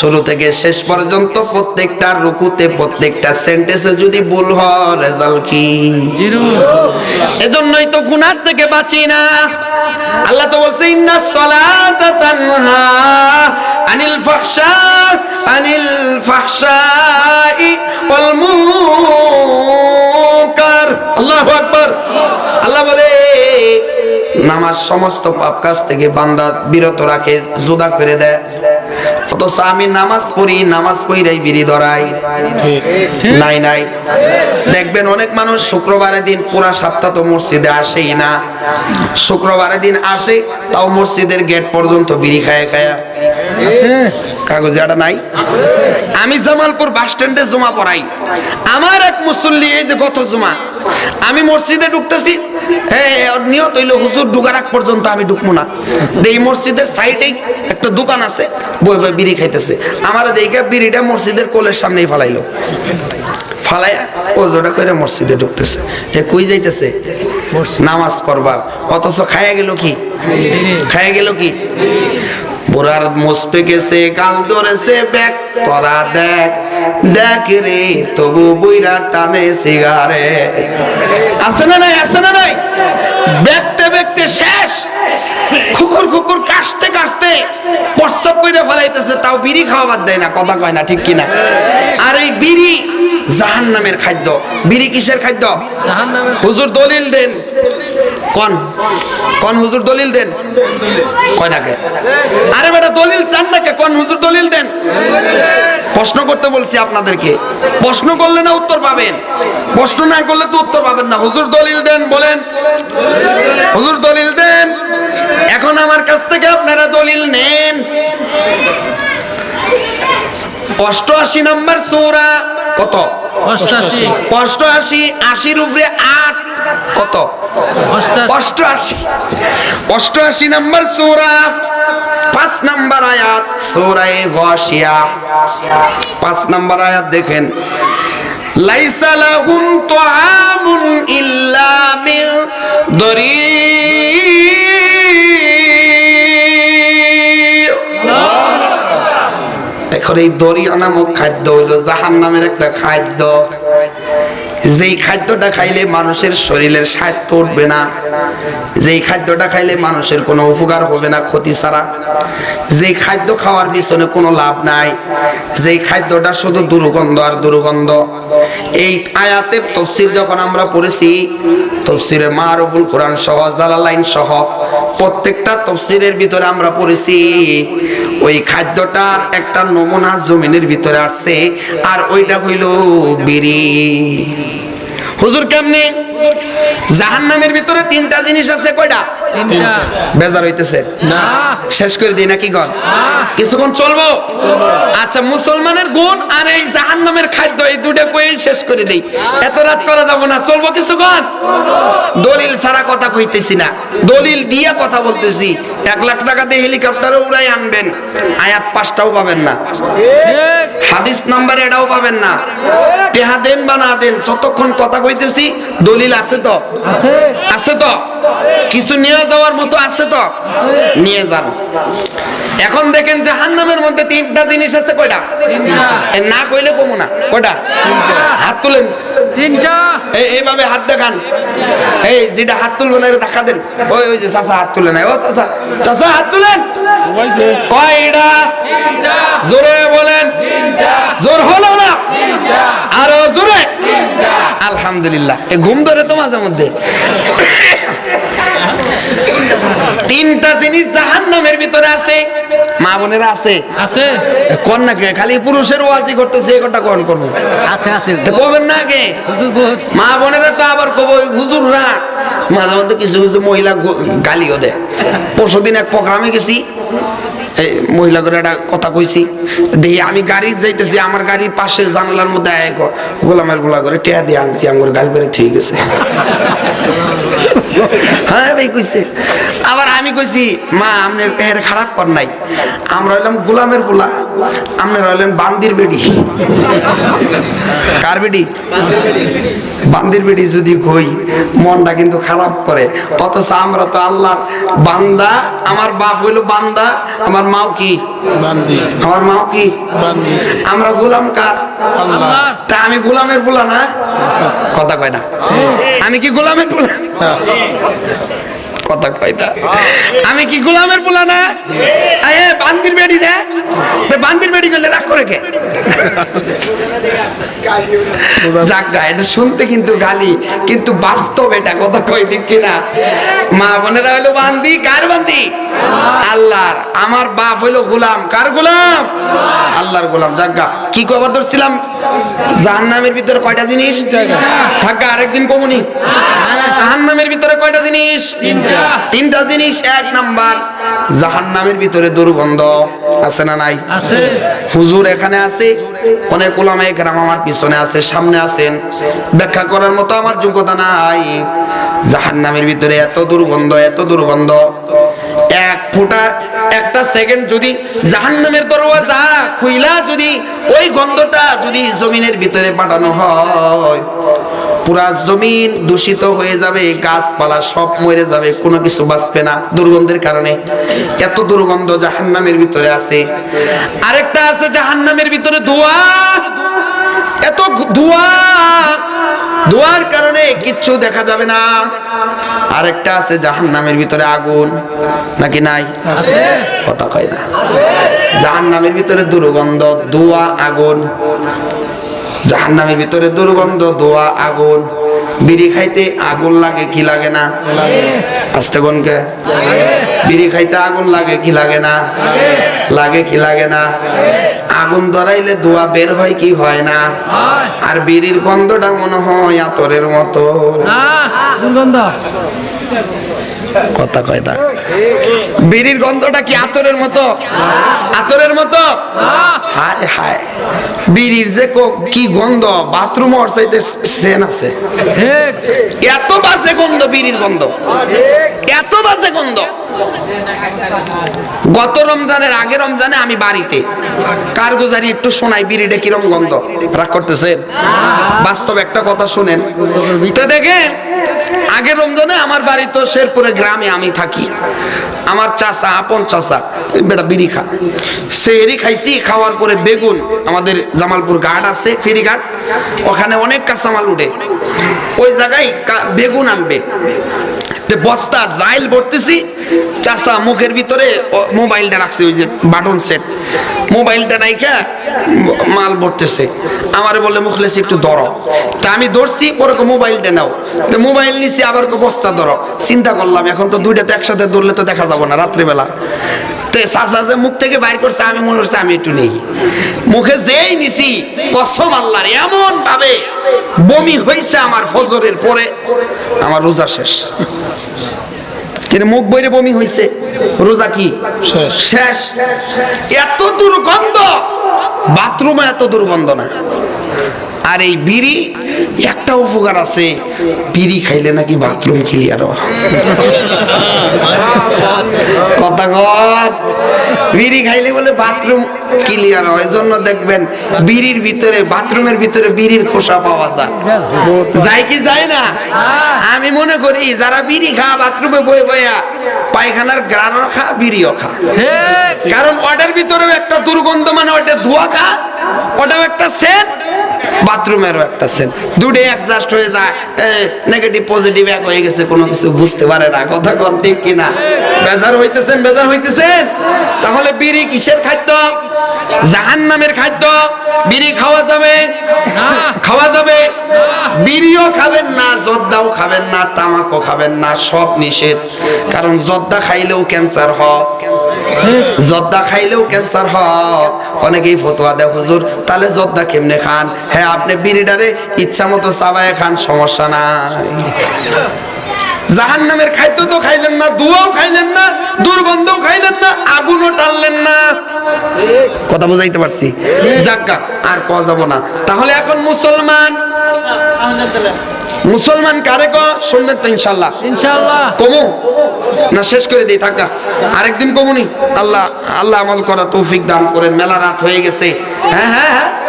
শুরু থেকে শেষ পর্যন্ত প্রত্যেকটা রুকুতে, প্রত্যেকটা সেন্টেন্সে যদি ভুল হয়, রেজাল্ট কি? এজন্যই তো গুনার থেকে বাঁচি না। আল্লাহ তো বলছে, ইন্না সালাতা তানহা আনিল ফাহশা, আনিল ফাহশাই ওয়াল মুনকার। আল্লাহু আকবার। আল্লাহ বলে, নামাজ সমস্ত পাপ কাজ থেকে বান্দা বিরত রাখে, জুদা করে দেয়। অথচ আমি নামাজ পড়ি নামাজ পড়াই বিড়ি ধরাই। নাই নাই। দেখবেন অনেক মানুষ শুক্রবারের দিন পুরা সপ্তাহ তো মসজিদে আসেই না। শুক্রবারের দিন আসে তাও মসজিদের গেট পর্যন্ত বিড়ি খায় খায়া। কাগজে আটা নাই? আমি জামালপুর বাস স্ট্যান্ডে জমা পড়াই। আমার এক মুসল্লি, এই যে গত জমা, আমি মসজিদে ঢুকতেছি। হ্যাঁ নিয়ত হইল হুজুর ঢুকার আগ পর্যন্ত আমি ঢুকবো না। এই মসজিদের সাইডেই একটা দোকান আছে, বই বই, বিড়ি খাইতেছে। আমার দেখে বিড়িটা মসজিদের কোলের সামনেই ফালাইলো। ফালাইয়া ওজোটা করে মসজিদে ঢুকতেছে। এ কই যাইতেছে? নামাজ পড়বার। অথচ খায়া গেল কি? খায়া গেল কি? বুড়ার মুসপে গেছে গাল ধরেছে ব্যাগ তোরা দেখ। দেখ রে, তবু বুইরা টানে সিগারে। আছে না নাই, আছে না নাই? ব্যক্তে ব্যক্তে শেষ। খুকুর খুকুর কাশতে কাশতে প্রস্তাব করে ফেলাইতেছে, তাও বিড়ি খাওয়া বাদ দেয় না, কথা কয় না, ঠিক কিনা? আর এই বিড়ি জাহান নামের খাদ্য। বিড়ি কিসের খাদ্য? হুজুর দলিল দেন। কোন? কোন হুজুর দলিল দেন? কয় নাকে? আরে বেটা দলিল চান নাকি? কোন হুজুর দলিল দেন? প্রশ্ন করতে বলছি আপনাদেরকে। প্রশ্ন করলে না উত্তর পাবেন। প্রশ্ন না করলে তো উত্তর পাবেন না। হুজুর দলিল দেন বলেন। হুজুর দলিল দেন। এখন আমার কাছ থেকে আপনারা দলিল নেন। অষ্টআশি নম্বর সূরা কত? অষ্টাশি অষ্টআশি আশির উপরে আট কত? অষ্টআশি। অষ্টআশি নম্বর সূরা। পাঁচ নম্বর আয়াত সূরায়ে গাশিয়া। পাঁচ নম্বর আয়াত দেখেন। লাইসা লাহুম তুআমুন ইল্লা মিন দরি এখন এই দরিয়া নামক খাদ্য হইল জাহান নামের একটা খাদ্য। যেই খাদ্যটা খাইলে মানুষের শরীরের স্বাস্থ্য উঠবে না, যেই খাদ্যটা খাইলে মানুষের কোনো উপকার হবে না ক্ষতি ছাড়া, যেই খাদ্য খাওয়ার পিছনে কোনো লাভ নাই, যেই খাদ্যটা শুধু দুর্গন্ধ আর দুর্গন্ধ। এই আয়াতের তফসির যখন আমরা পড়েছি, তফসিরে মারুফুল কোরআন সহ, জালালাইন সহ, প্রত্যেকটা তফসিরের ভিতরে আমরা পড়েছি, ওই খাদ্যটার একটা নমুনা জমিনের ভিতরে আসছে, আর ওইটা হইল বিড়ি। হুজুর কেমনে? জাহান নামের ভিতরে তিনটা জিনিস আছে কয়টা? বেজার হইতেছে। শেষ করে দিই নাকি গন কিছুক্ষণ চলবো? আচ্ছা মুসলমানের গুণ আর এই জাহান নামের খাদ্য এই দুটো কই শেষ করে দেই। এত রাত করা যাব না। চলবো কিছুক্ষণ? দলিল ছাড়া কথা কইতেছি না। দলিল দিয়ে কথা বলতেছি। এক লাখ টাকা দিয়ে হেলিকপ্টারে উড়াই আনবেন। আয়াত পাঁচটাও পাবেন না। হাদিস নাম্বার এটাও পাবেন না। টেহা দেন বা না দেন যতক্ষণ কথা কইতেছি দলিল আছে তো? আছে। তো? কিছু নিয়ে যাওয়ার মতো আছে তো? নিয়ে যান। এখন দেখেন জাহান্নামের মধ্যে তিনটা জিনিস আছে কয়টা? না কইলে কমু না। কয়টা? হাত তুলেন। তিনটা। এইভাবে হাত দেখান। এই যেটা হাত তুলবে না দেখা দেন। ওই ওই যে চাচা হাত তুলে নাই ও চাচা চাচা হাত তুলেন। কয়টা? জোরে বলেন। জোর হলো না? আরও জোরে? আলহামদুলিল্লাহ। ঘুম ধরে তো মাঝে মধ্যে। তিনটা জিনিস জাহান নামের ভিতরে আছে। মা বোনেরা আছে। আছে? কন্যাকে খালি পুরুষের ওয়াজি করতেছে এই কথা কোন করব। আছে আছে। তো কবেন না আগে? মা বোনেরা তো আবার কব হুজুররা মাঝে মধ্যে কিছু কিছু মহিলা গালিও দেয়। পরশুদিন এক প্রোগ্রামে গেছি। এই করে একটা কথা কইছি। দেখি, আমি গাড়ি যাইতেছি, আমার গাড়ির পাশে জানলার মধ্যে আয় গোলামের গোলা করে টেয়া দিয়ে আনছি, আমার গাল বেড়ে থুই গেছে। হ্যাঁ ভাই কইছে। আবার আমি কইছি, মা, আপনি এর খারাপ কর নাই। আমরা হইলাম, গোলামের গোলা। আপনারা হইলেন বান্দির বেডি। কার বেডি? বান্দির বেডি যদি কই মনটা কিন্তু খারাপ করে। অথচ আমরা তো আল্লাহ বান্দা আমার বাপ হইল বান্দা আমার মাও কি? আমার মাও কি? আমরা গোলাম কার? তা আমি গোলামের পোলা না? কথা কয় না। আমি কি গোলামের পোলা? কথা কয় না। আমি কি গোলামের পোলা না? বান্দির বেড়ি তে মা বোনেরা বান্দি, কার বান্দি? আল্লাহর। আমার বাপ হইল গোলাম, কার গোলাম? আল্লাহর গোলাম। যাজ্ঞা কি খবর ধরছিলাম? জাহান্নামের ভিতরে কয়টা জিনিস? থাকা আরেকদিন কমুনি। জাহান্নামের ভিতরে কয়টা জিনিস? তিনটা। তিনটা জিনিস এক নাম্বার জাহান্নামের ভিতরে দুর্গন্ধ। আছে না নাই? আছে। হুজুর এখানে আছে অনেক ওলামায়ে কেরাম আমার পিছনে আছে সামনে আছেন। ব্যাখ্যা করার মতো আমার যোগ্যতা নাই। জাহান্নামের ভিতরে এত দুর্গন্ধ এত দুর্গন্ধ। এক ফুটা একটা সেকেন্ড যদি জাহান্নামের দরওয়াজা খুইলা যদি ওই গন্ধটা যদি জমিনের ভিতরে পাঠানো হয় পুরা জমিন দূষিত হয়ে যাবে গাছপালা সব মরে যাবে কোনো কিছু বাঁচবে না দুর্গন্ধের কারণে। এত দুর্গন্ধ জাহান্নামের ভিতরে আছে। আরেকটা আছে জাহান্নামের ভিতরে ধোয়া। এত ধোয়া। ধোয়ার কারণে কিচ্ছু দেখা যাবে না। আরেকটা আছে জাহান্নামের ভিতরে আগুন। নাকি নাই? কথা কয় না। জাহান্নামের ভিতরে দুর্গন্ধ ধোয়া আগুন। জাহান্নামের ভিতরে দুর্গন্ধ, ধোয়া, আগুন। বিড়ি খাইতে আগুন লাগে কি লাগে না? আস্তে গনকে বিড়ি খাইতে আগুন লাগে কি লাগে না? লাগে কি লাগে না? আগুন ধরাইলে ধোয়া বের হয় কি হয় না? আর বিড়ির গন্ধটা মনে হয় আতরের মতো। কথা কয় না। বিড়ির গন্ধটা কি আতরের মতো? আতরের মতো? হায় হায়। বিড়ির যে কি গন্ধ? বাথরুম ওর চাইতে সেন আছে। ঠিক। এত বাজে গন্ধ বিড়ির গন্ধ। এত বাজে গন্ধ। গত রমজানের আগে রমজানে আমি বাড়িতে। কারগুজারি একটু শোনাই বিড়িটা কিরম গন্ধ। রাগ করতেছেন? বাস্তব একটা কথা শুনেন। তো দেখেন আগের রমজানে আমার বাড়ি তো শেরপুরে গ্রামে আমি থাকি। আমার চাচা, আপন চাচা, বেটা বিড়ি খা। সেরি খাইছি, খাওয়ার পরে বেগুন, আমাদের জামালপুর ঘাট আছে ফেরি ঘাট ওখানে অনেক কাঁচামাল উঠে। ওই জায়গায় বেগুন আনবে। তে বস্তা জাইল ভরতেছি, চাচা মুখের ভিতরে মোবাইলটা রাখছে, ওই যে বাটন সেট। মোবাইলটা নাইকা মাল ভরতেছে। আমার বলে মুখলেছি একটু ধরো। তা আমি ধরছি, পরে মোবাইলটা নাও। তো মোবাইল নিছি, আবার বস্তা ধরো। চিন্তা করলাম, এখন তো দুইটা তো একসাথে ধরলে তো দেখা যাব না, রাত্রিবেলা। তে চাচা যে মুখ থেকে বাইর করছে, আমি মনে করছি আমি একটু নেই। মুখে যেই নিছি, কসম আল্লাহর এমন ভাবে বমি হয়েছে আমার ফজরের পরে। আমার রোজা শেষ। কিন্তু মুখ বইরে বমি হইছে। রোজা কি? শেষ। শেষ। এত দুর্গন্ধ! বাথরুমে এত দুর্গন্ধ না। আর এই বিড়ি একটা উপকার আছে বিড়ি খাইলে নাকি বাথরুম ক্লিয়ার হয়। কথা কর বিড়ি খাইলে বলে বাথরুম ক্লিয়ার হয় জন্য দেখবেন বিড়ির ভিতরে বাথরুমের ভিতরে বিড়ির খোসা পাওয়া যায়। যায় কি যায় না? আমি মনে করি যারা বিড়ি খা বাথরুমে বয়ে বয়া পায়খানার গ্রানও খা বিড়িও খা। কারণ ওটার ভিতরেও একটা দুর্গন্ধ মানে ওটা ধোয়া খা ওটাও একটা সেন্ট। বাথরুমেরও একটা সেন্ট দুটো অ্যাডজাস্ট হয়ে যায়। নেগেটিভ পজিটিভ এক হয়ে গেছে কোনো কিছু বুঝতে পারে না। কথা কোন ঠিক কিনা? বেজার হইতেছেন বেজার হইতেছেন। তাহলে বিড়ি কিসের খাদ্য? জাহান্নামের খাদ্য। বিড়ি খাওয়া যাবে? না। খাওয়া যাবে? বিড়িও খাবেন না জর্দাও খাবেন না তামাকও খাবেন না সব নিষেধ। কারণ জর্দা খাইলেও ক্যান্সার হয়। জর্দা খাইলেও ক্যান্সার হয়। অনেকেই ফতোয়া দেয়, হুজুর, তাহলে জর্দা কেমনে খান? হ্যাঁ আপনি বিড়িটারে ইচ্ছা মতো চাবায় খান, সমস্যা নাই। জাহান নামের খাদ্য তো খাইলেন না, দুয়াও খাইলেন না, দুর্গন্ধও খাইলেন না, আগুনও টানলেন না। কথা বুঝাইতে পারছি? যাক্কা আর ক যাব না। তাহলে এখন মুসলমান মুসলমান কারে ক শুনবেন তো ইনশাল্লাহ ইনশাআল্লাহ। কমু? না শেষ করে দিই থাকা আরেকদিন কমুনি। আল্লাহ আল্লাহ আমল করা তৌফিক দান করেন। মেলা রাত হয়ে গেছে। হ্যাঁ হ্যাঁ হ্যাঁ।